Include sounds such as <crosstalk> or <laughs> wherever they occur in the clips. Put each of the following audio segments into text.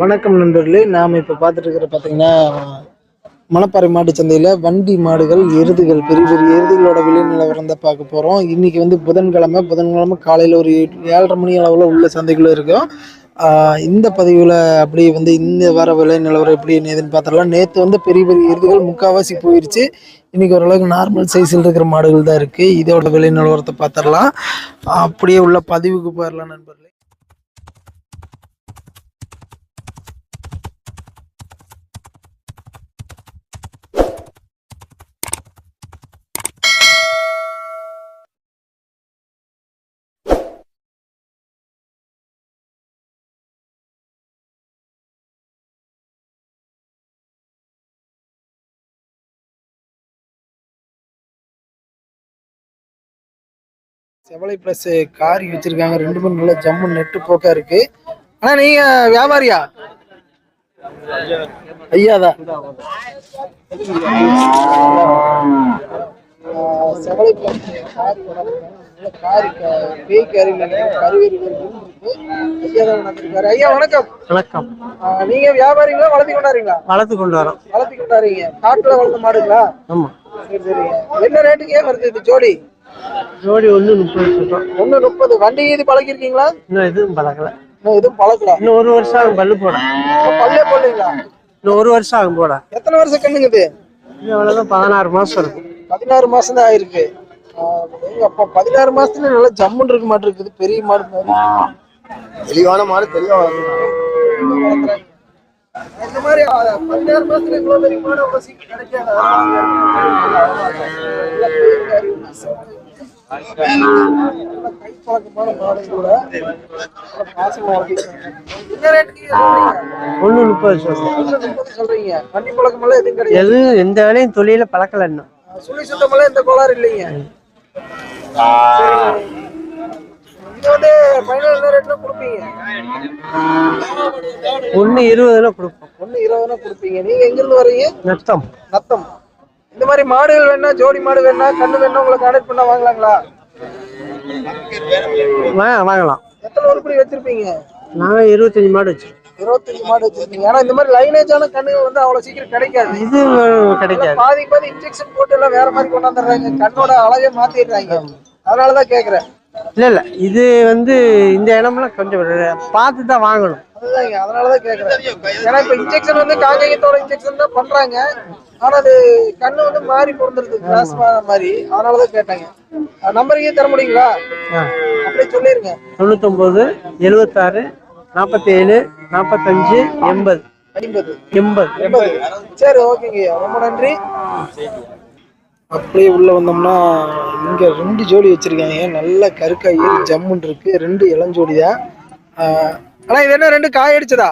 வணக்கம் நண்பர்களே. நாம் இப்போ பார்த்துட்டு இருக்கிற பார்த்தீங்கன்னா மணப்பாறை மாட்டு சந்தையில் வண்டி மாடுகள் எருதுகள் பெரிய பெரிய எருதுகளோட விலை நிலவரம் தான் பார்க்க போகிறோம் இன்றைக்கி வந்து புதன்கிழமை. புதன்கிழமை காலையில் ஒரு ஏழரை மணி அளவில் உள்ள சந்தைகளும் இருக்கும். இந்த பதிவில் அப்படி வந்து இந்த வர விலை நிலவரம் எப்படி என்னதுன்னு பார்த்துடலாம். நேற்று வந்து பெரிய பெரிய எருதுகள் முக்கால்வாசி போயிடுச்சு இன்றைக்கி ஓரளவுக்கு நார்மல் சைஸில் இருக்கிற மாடுகள் தான் இருக்குது இதோட விலை நிலவரத்தை பார்த்துடலாம். அப்படியே உள்ள பதிவுக்கு போயிடலாம் நண்பர்களே. செவலை ப்ளஸ் காரி வச்சிருக்காங்க. ரெண்டு பேரும் நல்ல ஜம்மு நெட்டு போக்கா இருக்கு. ஆனா நீங்க வியாபாரியா? ஐயாதான் ஆஹ் செவலை ப்ளஸ் காரி பேய் காரி கருவேரி ஐயா தான் நடந்திருக்காரு ஐயா வணக்கம். வணக்கம். நீங்க வியாபாரிங்களா வளர்த்தி கொண்டாடுறீங்களா? வளர்த்து கொண்டு வரோம் வளர்த்தி கொண்டாடுறீங்க. காட்டுல வளர்த்த மாடுங்களா? ஆமா. சரி சரிங்க என்ன ரேட்டுக்கு ஏன் வருது இது ஜோடி? ஜோடி ஒன்று முப்பது சொல்றோம் ஒண்ணு முப்பது. வண்டி இது பழகிருக்கீங்களா? இன்னும் எதுவும் பழகல. இன்னும் எதுவும் பழக்கல இன்னும் ஒரு வருஷம் ஆகும் பல்லு போட. பல்லே போடலீங்களா? இன்னும் ஒரு வருஷம் ஆகும் போட. எத்தனை வருஷம் கண்ணுங்க இது? இது அவ்வளோதான் பதினாறு மாசம் இருக்கும் பதினாறு மாசம் தான் ஆயிருக்கு. அப்பா பதினாறு மாசத்துல நல்லா ஜம்முன்னு இருக்க மாட்டு இருக்குது. பெரிய மாடு மாதிரி. தெளிவான மாடு தெளிவா. இந்த மாதிரி பதினாறு மாசத்துல இவ்வளவு பெரிய மாடு அவ்வளவு சீக்கிரம் கிடைக்காது? ஒண்ணு முப்பது சொல்றீங்க வண்டி பழக்கமெல்லாம் எதுவும் கிடையாது எதுவும் எந்த வேலையும் தொழில பழக்கல இன்னும். சுழி சுத்தமெல்லாம் எந்த கோளாறு இல்லைங்க ஒன்று இருபதுல கொடுப்போம். ஒண்ணு இருபதுனா கொடுப்பீங்க. நீங்க எங்க இருந்து வர்றீங்க? நத்தம். நத்தம். இந்த மாதிரி மாடுகள் வேணா ஜோடி மாடு வேணா கண்ணு வேணா உங்களை கான்டாக்ட் பண்ணா வாங்கலாங்களா? வாங்கலாம். எத்தனை உருப்படி வச்சிருப்பீங்க? நாங்கள் இருபத்தஞ்சி மாடு வச்சிருக்கோம். இருபத்தஞ்சு மாடு வச்சிருக்கீங்க ஏன்னா இந்த மாதிரி லைனேஜான கண்ணுகள் வந்து அவ்வளவு சீக்கிரம் கிடைக்காது. இது கிடைக்காது. பாதி பாதி இன்ஜெக்ஷன் போட்டு எல்லாம் வேற மாதிரி கொண்டாந்துடுறாங்க கண்ணோட அழகே மாத்திடுறாங்க. அதனாலதான் கேக்குறேன். இல்லை இல்லை. இது வந்து இந்த இடம்லாம் கொஞ்சம் பார்த்து தான் வாங்கணும். அதுதாங்க அதனாலதான் கேக்குறேன். ஏன்னா இப்ப இன்ஜெக்ஷன் வந்து காங்கேயத்தோட இன்ஜெக்ஷன் தான் பண்றாங்க. ஆனா அது கண்ணு வந்து மாறி பிறந்துருது கிளாஸ் மாதிரி அதனாலதான் கேட்டாங்க. நம்பரையே தர முடியுங்களா? அப்படியே சொல்லிருங்க. தொண்ணூத்தொம்பது எழுபத்தாறு நாற்பத்தேழு நாற்பத்தஞ்சு எண்பது. ஐம்பது. எண்பது. எண்பது. சரி ஓகேங்க ரொம்ப நன்றி. அப்படியே உள்ள வந்தோம்னா இங்க ரெண்டு ஜோடி வச்சிருக்காங்க. நல்ல கருக்கா ஏறி ஜம்முன் இருக்கு. ரெண்டு இளஞ்சோடி தான் ஆஹ், ஆனா இது என்ன ரெண்டு காய் அடிச்சதா?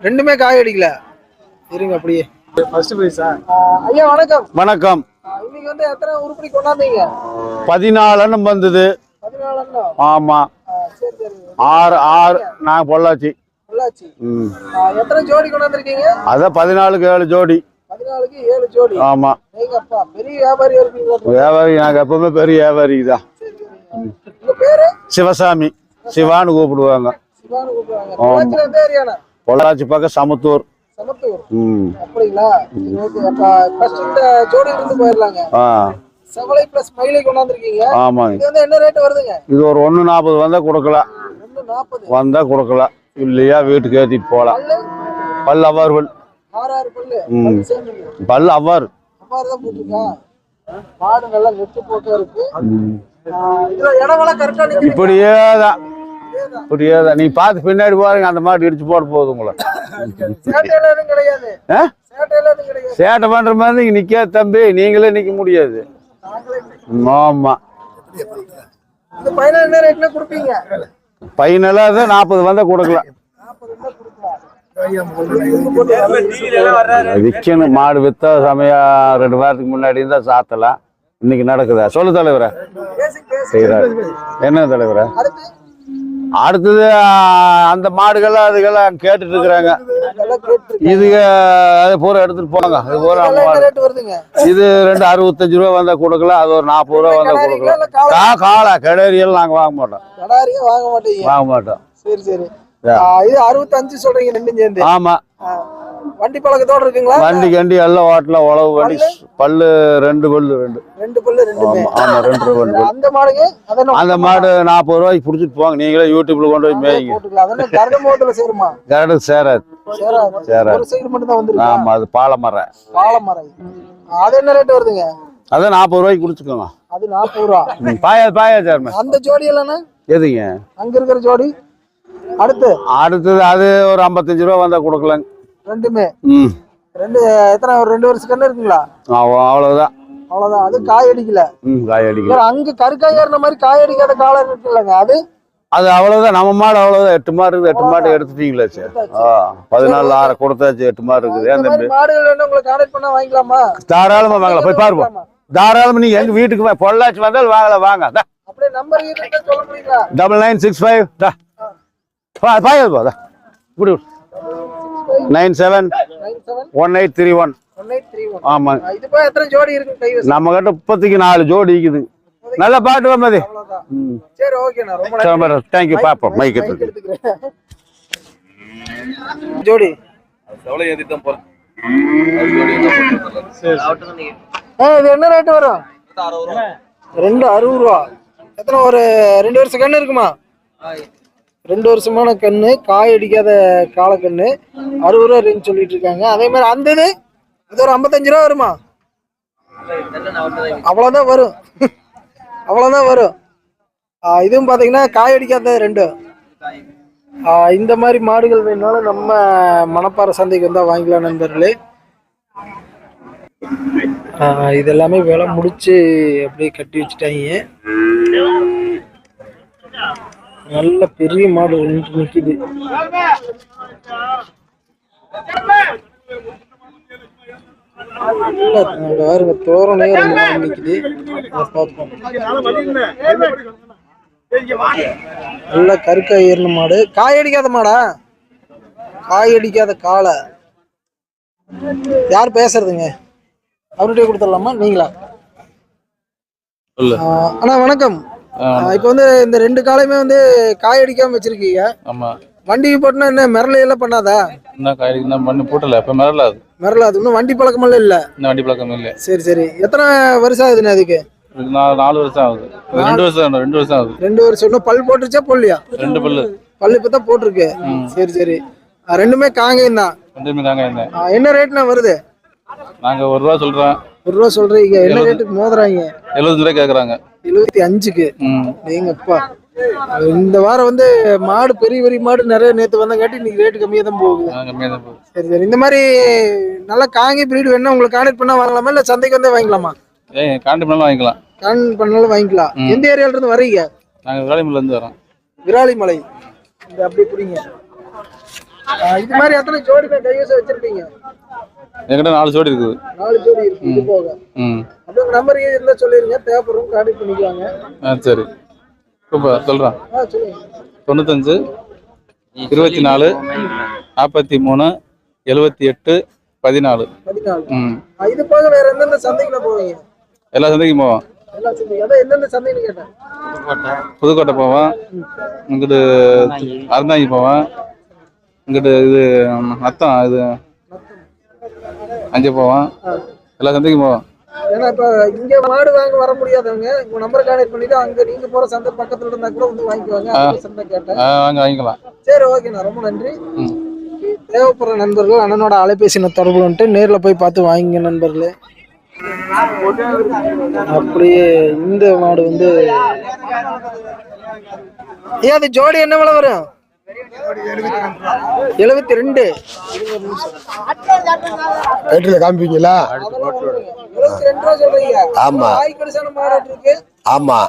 ரெண்டுமே காய் அடிக்கல. இருங்க அப்படியே. ஃபர்ஸ்ட் பிரைஸா ஐயா வணக்கம். வணக்கம். இன்னைக்கு வந்து எத்தனை உருப்படி கொண்டாந்தீங்க? பதினாலு வந்தது. ஆமா. ஆஹ், சரி சரி. ஆறு ஆறு நான் பொள்ளாச்சி. பொள்ளாச்சி. ம். எத்தனை ஜோடி கொண்டாந்துருக்கீங்க? அதான் பதினாலுக்கு ஏழு ஜோடி. பதினாலுக்கு ஏழு ஜோடி. ஆமா. நீங்க பெரிய வியாபாரி எனக்கு எப்பவுமே பெரிய வியாபாரி தான். பேரு? சிவசாமி. சிவான்னு கூப்பிடுவாங்க. பொள்ளாச்சி பக்கம் சமத்தூர். அப்படிங்களா? இருந்து போயிடலாங்க. செவலை பிளஸ் மயிலை கொண்டாந்துருக்கீங்க. ஆமாங்க. இது வந்து என்ன ரேட் வருதுங்க? இது ஒரு ஒன்று நாற்பது வந்தால் கொடுக்கலாம் வந்தால் கொடுக்கலாம் இல்லையா வீட்டுக்கு ஏற்றிட்டு போகலாம். பல் ம். பல் அவ்வாறு அவ்வாறு தான் போட்டிருக்கா? மாடு நல்லா நெட்டு போட்டா இருக்கு. ம். இப்படியே தான் தான் நீ பார்த்து பின்னாடி பாருங்க அந்த மாட்டு இடிச்சு போட போகுது உங்களை. சேட்டை பண்ற மாதிரி இங்க நிக்க தம்பி? நீங்களே நிக்க முடியாது. ஆமா. பையனெல்லாம் தான் நாற்பது வந்தா கொடுக்கலாம். விற்கணும் மாடு வித்த சமயம் ரெண்டு வாரத்துக்கு முன்னாடி இருந்தா சாத்தலாம். இன்னைக்கு நடக்குதா? சொல்லு தலைவரே. செய்யறாரு என்ன தலைவரே? அடுத்தது அந்த மாடுகள்லாம் அதுக்கெல்லாம் கேட்டுட்டு இருக்கிறாங்க இது அது பூரா எடுத்துட்டு போங்க. இது பூரா இது ரெண்டு அறுபத்தஞ்சு ரூபா வந்தா கொடுக்கலாம். அது ஒரு நாற்பது ரூபா வந்தா கொடுக்கலாம். காளை கா காளை கிடரியெல்லாம் நாங்க வாங்க மாட்டோம். வாங்க மாட்டீங்க. வாங்க மாட்டோம். சரி சரி. இது அறுபத்தஞ்சு சொல்றீங்க ரெண்டும் சேர்ந்து. ஆமா. வண்டி பழக்கத்தோட இருக்குங்களா? வண்டி கண்டி எல்லாம் ஓட்டல உழவு வண்டி பல்லு ரெண்டு பல்லு ரெண்டு. ரெண்டு பல்லு ரெண்டுமே. ஆமா ரெண்டு பல்லு <laughs> அந்த அதென்ன அந்த மாடு நாற்பது ரூபாய்க்கு பிடிச்சிட்டு போங்க நீங்களே யூடியூப்ல கொண்டு போய் மேய்ங்க. கரடு மோட்டல சேருமா? கரடு சேராது. சேராது. சைடு மட்டும் தான் வந்துருக்கு ஆமா அது பாலை மரம் பாலமரம் அது என்ன ரேட் வருதுங்க? அதான் நாற்பது ரூபாய்க்கு குடிச்சுக்கோங்க அது நாற்பது ரூபா. பாயா பாயா சேர்மன். அந்த ஜோடி இல்லைன்னா எதுங்க? அங்க இருக்கிற ஜோடி? அடுத்து? அடுத்தது அது ஒரு ஐம்பத்தஞ்சு ரூபா வந்தா கொடுக்கலாங்க. ரெண்டுமே? ம். ரெண்டு எத்தனை ஒரு ரெண்டு வருஷம் கண்ணு இருக்குங்களா? அவ்வ- அவ்வளவுதான். அவ்வளவுதான். அது காய் அடிக்கல. ம் காய் அடிக்கல. அங்க கருக்காய் ஏறின மாதிரி காய் அடிக்காத காலம் இருக்குல்லங்க. அது? அது அவ்வளவுதான். நம்ம மாடு அவ்வளவுதான். எட்டு மாடு இருக்குது. எட்டு மாடு எடுத்துட்டீங்களா சார் பதினாலு ஆறு கொடுத்தாச்சு. எட்டு மாடு இருக்குது. ஏன் தம்பி? மாடுகள் வேணும் உங்களுக்கு கான்டாக்ட் பண்ணா வாங்கிக்கலாமா? தாராளமா வாங்கலாம். போய் பாருப்போம்? தாராளமா நீங்க எங்க வீட்டுக்கு பொள்ளாச்சி வந்தாலும் வாங்கலாம். வாங்க டபுள் நைன் சிக்ஸ் ஃபைவ். பாயாது போதா இப்படி nine seven one eight three one ஆமாங்க நம்ம கிட்ட இப்போதைக்கு நாலு ஜோடி இருக்குது. நல்ல பாட்டு நன்றி. தேங்க்யூ பாப்போம். மைக் ஜோடி. ஆ, இது என்ன ரேட் வரும்? ரெண்டு அறுபது ரூபா. எத்தனை ஒரு ரெண்டு வருஷம் கண்ணு இருக்குமா? ரெண்டு வருஷமான கண்ணு காய் அடிக்காத காலக்கண்ணு அறுபது ரூபா ரேஞ்ச் சொல்லிட்டு இருக்காங்க. அதே மாதிரி அந்த இது அது ஒரு ஐம்பத்தஞ்சு ரூபா வருமா? அவ்வளோதான் வரும். <laughs> அவ்வளோதான் வரும். இதுவும் பார்த்தீங்கன்னா காய் அடிக்காத ரெண்டு. இந்த மாதிரி மாடுகள் வேணுனாலும் நம்ம மணப்பாறை சந்தைக்கு வந்தால் வாங்கிக்கலாம் நண்பர்களே. இதெல்லாமே இது விலை முடிச்சு அப்படியே கட்டி வச்சுட்டாங்க. நல்ல பெரிய மாடு ஒன்று நிக்குது. நல்ல, பாருங்க தோரணையே ரெண்டு மாடு நிக்குது. அதை பார்ப்போம். நல்ல கருக்காய் ஏறின மாடு. காய் அடிக்காத மாடா? காய் அடிக்காத காளை. யார் பேசுறதுங்க? அவர்கிட்டயே கொடுத்துடலாமா? நீங்களா? அண்ணா வணக்கம். இப்போ வந்து இந்த ரெண்டு காலையுமே வந்து காய் அடிக்காம வச்சிருக்கீங்க. ஆமா. வண்டி போட்டுனா என்ன மிரள எல்லாம் பண்ணாதா? என்ன காய் இன்னும் பண்ணி போட்டல இப்ப மிரல அது. மிரளாது இன்னும் வண்டி பழக்கமெல்லாம் இல்ல. இன்னும் வண்டி பழக்கம் இல்லை. சரி சரி. எத்தனை வருஷம் ஆகுதுண்ணே அதுக்கு? நாலு வருஷம் ஆகுது. ரெண்டு வருஷம் ரெண்டு வருஷம் ஆகுது. ரெண்டு வருஷம். இன்னும் பல் போட்டுருச்சா பொல்லியா ரெண்டு பல்லு. பல் இப்போ தான் போட்டிருக்கு. சரி சரி. ரெண்டுமே காங்கேயம் தான். ரெண்டுமே என்ன ஆ, என்ன ரேட்னா வருது? நாங்க ஒரு ரூபா சொல்றோம். ஒரு ரூபா சொல்றீங்க. என்ன ரேட்டுக்கு மோதுறாங்க? எழுபது ரூபாய் கேக்குறாங்க. எழுபத்தி அஞ்சுக்கு. நீங்கப்பா இந்த வாரம் வந்து மாடு பெரிய பெரிய மாடு நிறைய நேத்து வந்தங்காட்டி இன்னைக்கு ரேட்டு கம்மியா தான் போகுது. சரி சரி. இந்த மாதிரி நல்லா காங்கி பிரீடு வேணா உங்களுக்கு கான்டாக்ட் பண்ணா வாங்கலாமா? இல்ல சந்தைக்கு வந்தே வாங்கிக்கலாமா? காண்டி பண்ணலாம் வாங்கிக்கலாம். கான்டாக்ட் பண்ணாலும் வாங்கிக்கலாம். எந்த ஏரியால இருந்து வர்றீங்க? நாங்க வேலைமல்ல இருந்து வரோம். விராலிமலை. இந்த அப்படி ஆ, இது மாதிரி எத்தனை ஜோடி கைவசம் வச்சிருக்கீங்க என்கிட்ட நாலு ஜோடி இருக்குது. நாலு ஜோடி இருக்கு இது போக. ம். உங்க நம்பர் இருந்தா சொல்லிருங்க தேவைப்படுறோம் கான்டாக்ட் பண்ணிக்குவாங்க ஆ சரி. ஆ சொல்லுங்க. தொண்ணூத்தஞ்சு இருபத்தி நாலு நாற்பத்தி மூணு எழுபத்தி எட்டு பதினாலு. பதினாலு. ம். இது போக வேற எந்தெந்த சந்தைக்குள்ள போவீங்க? எல்லா சந்தைக்கும் போவோம். சந்தைக்கு புதுக்கோட்டை. போவேன் இங்கிட்டு அறந்தாங்கி போவேன் இங்கிட்டு இது நத்தம் இது அங்கே போவேன் எல்லா சந்தைக்கும் போவேன் ஏன்னா இப்ப இங்க மாடு வாங்க வர முடியாதவங்க உங்க நம்பர் கான்டாக்ட் பண்ணிட்டு அங்க நீங்க போற சந்தை பக்கத்துல இருந்தா கூட வந்து வாங்கிக்குவாங்க. சந்தை கேட்டேன். வாங்க வாங்கிக்கலாம். சரி ஓகேண்ணா ரொம்ப நன்றி. தேவைப்படுற நண்பர்கள் அண்ணனோட அலைபேசி எண்ணை தொடர்பு நேர்ல போய் பார்த்து வாங்கிங்க நண்பர்களே. அப்படியே இந்த மாடு வந்து ஏன் அது ஜோடி என்ன விலை வரும்? எழுபத்தி ரெண்டு. வீட்டுல காமிப்பீங்களா? ஆமா. ஆமா.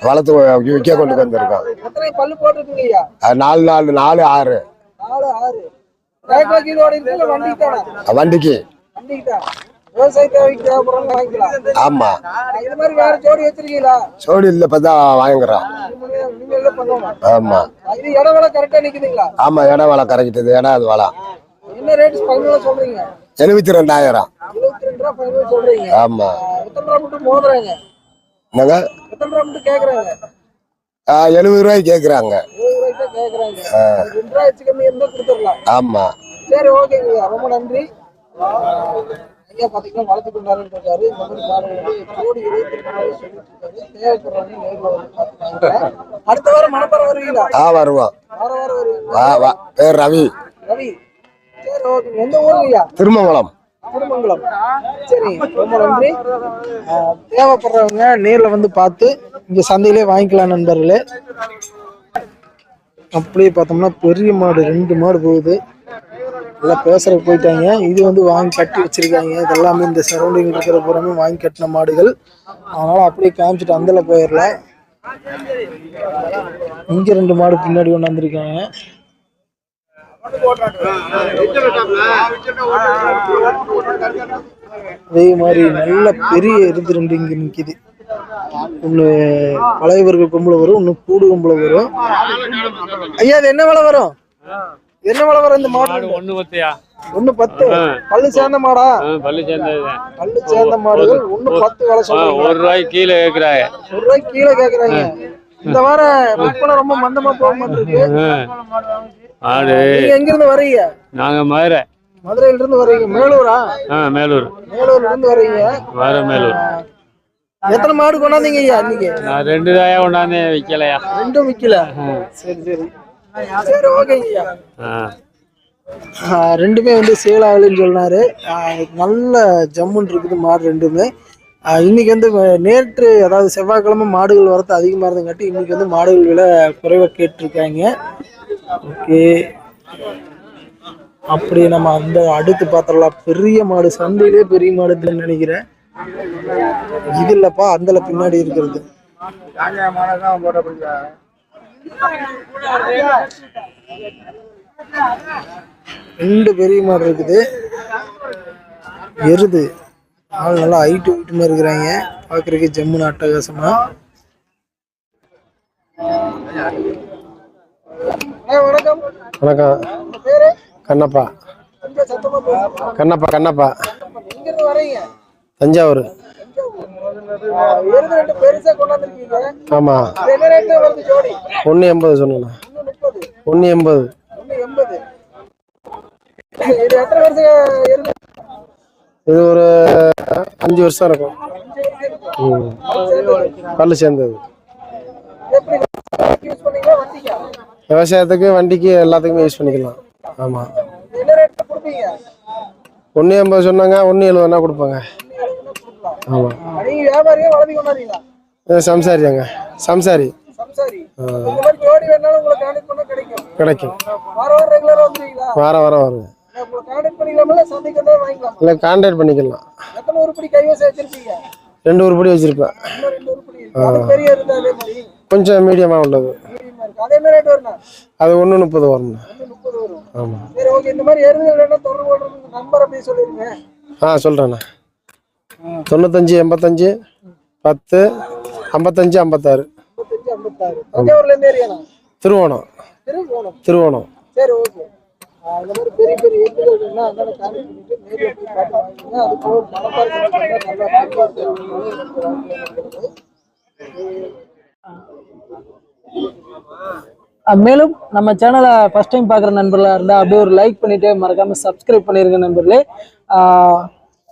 வளர்த்து விற்க கொண்டு வந்திருக்கோம். நாலு நாலு நாலு ஆறு. வண்டிக்கு ஆமா. சோடி இல்ல இப்பதான் வாங்குறோம். ஆமா. ஆமா இடம் வளம் கரைக்கிட்டது இடம் அது வளம். எழுபத்தி ரெண்டாயிரம் ஆமா. என்னங்க? கேக்குறாங்க? எழுபது ரூபாய் கொடுத்துடலாம். ஆமா. சரி ஓகேங்க ரொம்ப நன்றி. ஐயா பார்த்தீங்கன்னா வளர்த்து கொண்டாருன்னு இருக்காரு இந்த மாதிரி மாடு வந்து கோடி இருபத்தி ரெண்டு ரூபாய் சொல்லிட்டு இருக்காரு. தேவைப்படுறவங்க நேரில் வந்து பார்த்துக்காங்க அடுத்த வாரம் மணப்பாறை வருவீங்களா? ஆ வருவோம். வார வாரம் வருவீங்களா? வா வா. பேர் ரவி. ரவி. சரி ஓகே. எந்த ஊருங்க ஐயா? திருமங்கலம். திருமங்கலம். சரி ரொம்ப நன்றி. தேவைப்படுறவங்க நேர்ல வந்து பார்த்து இங்க சந்தையிலே வாங்கிக்கலாம் நண்பர்களே. அப்படியே பார்த்தோம்னா பெரிய மாடு ரெண்டு மாடு போகுது. எல்லாம் பேசுகிற போயிட்டாங்க. இது வந்து வாங்கி கட்டி வச்சிருக்காங்க. இதெல்லாமே இந்த சரௌண்டிங் இருக்கிற பூராமே வாங்கி கட்டின மாடுகள். அதனால் அப்படியே காமிச்சிட்டு அந்தல போயிடலாம் இங்க ரெண்டு மாடு பின்னாடி கொண்டு வந்திருக்காங்க. அதே மாதிரி நல்ல பெரிய எருது ரெண்டு இங்கே நிக்குது. ஒன்று பழையவர்கள் கும்பல வரும் இன்னும் கூடு கும்பல வரும். ஐயா அது என்ன விலை வரும்? என்ன விலை வரும் இந்த மாடு? ஒண்ணு பத்தியா? ஒண்ணு பத்து. பல்லு சேர்ந்த மாடா? பள்ளி சேர்ந்தது பல்லு சேர்ந்த மாடுகள் ஒண்ணு பத்து விலை சொல்றாங்க. ஒரு ரூபாய்க்கு கீழே கேக்குறாங்க. ஒரு ரூபாய்க்கு கீழே கேக்குறாங்க. இந்த வாரம் விற்பனை ரொம்ப மந்தமா போக நீங்க எங்க இருந்து வர்றீங்க? நாங்க மதுரை. மதுரையில இருந்து வர்றீங்க. மேலூரா? மேலூர். மேலூர்ல இருந்து வர்றீங்க. வர மேலூர். எத்தனை மாடு கொண்டாந்தீங்க ஐயா இன்னைக்கு? நான் ரெண்டு தாயா கொண்டாந்து விக்கலையா? ரெண்டும் விக்கல. சரி சரி. சரி ஓகேங்கய்யா ரெண்டுமே வந்து சேல் ஆகலைன்னு சொன்னாரு நல்ல ஜம்முன்னு இருக்குது மாடு ரெண்டுமே. இன்னைக்கு வந்து நேற்று அதாவது செவ்வாய்க்கிழமை மாடுகள் வரத்து அதிகமாக இருந்தங்காட்டி இன்னைக்கு வந்து மாடுகள் விலை குறைவாக கேட்டிருக்காங்க. ஓகே. அப்படி நம்ம அந்த அடுத்து பார்த்துடலாம். பெரிய மாடு சந்தையிலே பெரிய மாடுன்னு நினைக்கிறேன். இது இல்லைப்பா அந்தல பின்னாடி இருக்கிறது. ரெண்டு பெரிய மாடு இருக்குது. எருது. ஆள் நல்லா ஹைட்டு ஹைட்டுமா இருக்கிறாங்க. பார்க்கறதுக்கு ஜம்முன்னு அட்டகாசமா. வணக்கம். கண்ணப்பா. கண்ணப்பா கண்ணப்பா. தஞ்சாவூர். ஜோடி? ஒன்று எண்பது முப்பது. ஒன்று எண்பது. இது ஒரு அஞ்சு வருஷம் இருக்கும். பல்லு சேர்ந்தது. விவசாயத்துக்கு வண்டிக்கு எல்லாத்துக்குமே யூஸ் பண்ணிக்கலாம். ஆமாம் ஒன்று எண்பது சொன்னாங்க ஒன்று எழுபதுனா கொடுப்பாங்க. நீங்க வியாபாரியா கொண்டாடுறீங்களா சம்சாரியாங்க சம்சாரி. கிடைக்கும். கிடைக்கும். வார வாரம் வாரம் வருங்க. இல்லை கான்டாக்ட் பண்ணிக்கலாம்? ரெண்டு உருப்படி வச்சுருப்பேன். கொஞ்சம் மீடியமாக உள்ளது. அது ஒன்று முப்பது வரும். ஆமாம் ஆ சொல்கிறேண்ணா தொண்ணூத்தஞ்சு எண்பத்தஞ்சு பத்து ஐம்பத்தஞ்சு ஐம்பத்தாறு. திருவோணம். திருவோணம். மேலும் நம்ம சேனலை ஃபர்ஸ்ட் டைம் பார்க்குற நண்பர்களாக இருந்தால் அப்படியே ஒரு லைக் பண்ணிட்டு மறக்காம சப்ஸ்கிரைப் பண்ணிருங்க நண்பர்களே.